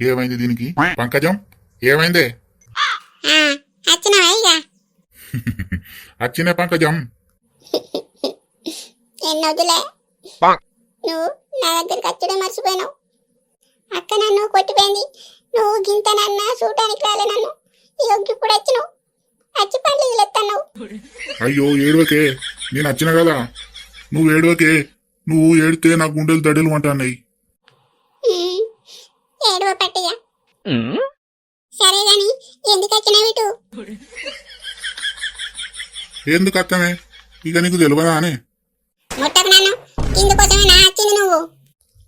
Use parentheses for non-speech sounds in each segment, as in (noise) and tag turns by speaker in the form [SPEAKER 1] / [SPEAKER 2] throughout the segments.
[SPEAKER 1] ఏమైంది దీనికి? పంకజం? ఏమైందే? వచ్చిన (laughs) పంకజం.
[SPEAKER 2] నువ్వు నా దగ్గరికి వచ్చడే మర్చిపోయినావు. అక్క నన్ను కొట్టిపోయింది. నువ్వు గింత నన్న రాలే నన్ను. ఇప్పుడు వచ్చినావు
[SPEAKER 1] అయ్యో ఏడవకే. నేను వచ్చిన కదా. నువ్వు ఏడవకే. నువ్వు ఏడితే నా గుండెలు దడలు అంటున్నాయి.
[SPEAKER 2] సరే గాని ఎందుకు వచ్చినావు ఇటు?
[SPEAKER 1] ఎందుకు అత్తమే ఇక నీకు తెలియదా అని?
[SPEAKER 2] ముట్టకు నన్ను. ఇందుకోసమే నా వచ్చింది నువ్వు.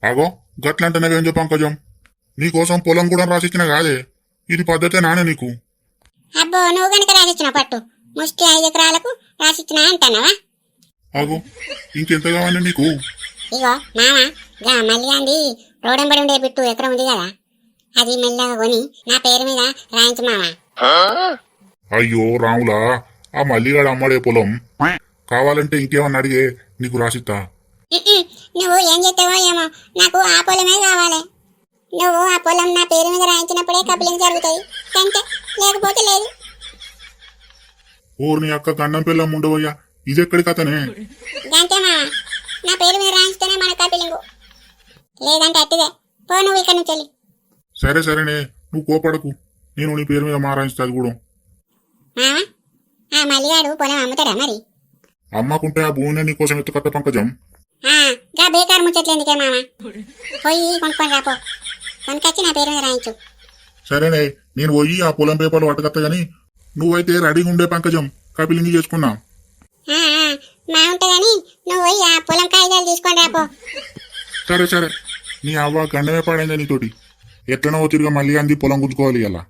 [SPEAKER 1] అగో గట్లంటేనేవేం చెప్పు పంకజం నీకోసం పొలం కూడా రాసిచ్చిన కాదే. ఇది పద్ధతే నానే నీకు.
[SPEAKER 2] అబ్బో నువ్వు గనక రాసిచ్చిన పట్టు ముష్టి ఐదు ఎకరాలకు రాసిచ్చిన అంటున్నావా?
[SPEAKER 1] అగో ఇంకెంత కావాలి నీకు?
[SPEAKER 2] ఇగో మామ గా మల్లిగాంది రోడెంబడి ఉండే బిట్టు ఎకరం ఉంది కదా. అది మెల్లగా కొని నా పేరు మీద రాయించు మామ
[SPEAKER 1] అయ్యో రాములా ఆ మల్లిగాడు అమ్మడే పొలం. కావాలంటే ఇంకేమన్నా అడిగే నీకు రాసిస్తా.
[SPEAKER 2] నువ్వు ఏం చేస్తావో ఏమో నాకు ఆ పొలమే కావాలి. నువ్వు ఆ పొలం నా పేరు మీద రాయించినప్పుడే కపిలింగ్ జరుగుతుంది అంతే లేకపోతే లేదు.
[SPEAKER 1] ఓర్ నీ అక్క గండం పిల్లం ఉండవయ్యా. ఇదెక్కడి కథనే?
[SPEAKER 2] అంతే నా పేరు మీద రాయించితేనే మన కపిలింగు. లేదంటే అట్టిదే. పో నువ్వు ఇక్కడ నుంచి వెళ్ళి.
[SPEAKER 1] సరే సరేనే. నువ్వు కోపడకు. నేను నీ పేరు మీద మారాయిస్తా అది కూడా
[SPEAKER 2] పొలం అమ్ముతాడా మరి?
[SPEAKER 1] అమ్మకుంటే ఆ భూమిని నీకోసం ఎత్తుకత్త పంకజం.
[SPEAKER 2] గా బేకార్ ముచ్చట్లు ఎందుకే మామ పోయి కొనుక్కొని రాపో కొనుకొచ్చి నా పేరు మీద రాయించు.
[SPEAKER 1] సరేనే. నేను పోయి ఆ పొలం పేపర్లు పట్టుకత్త గాని నువ్వైతే రెడీగా ఉండే పంకజం కపిలింగి చేసుకున్నా.
[SPEAKER 2] నువ్వు పోయి ఆ పొలం కాగితాలు తీసుకొని రాపో
[SPEAKER 1] సరే సరే. నీ అవ్వ గండమే పడైంది నీతోటి. ఎట్లనో తిరిగి మళ్ళీ అంది పొలం గుద్దుకోవాలి ఇలా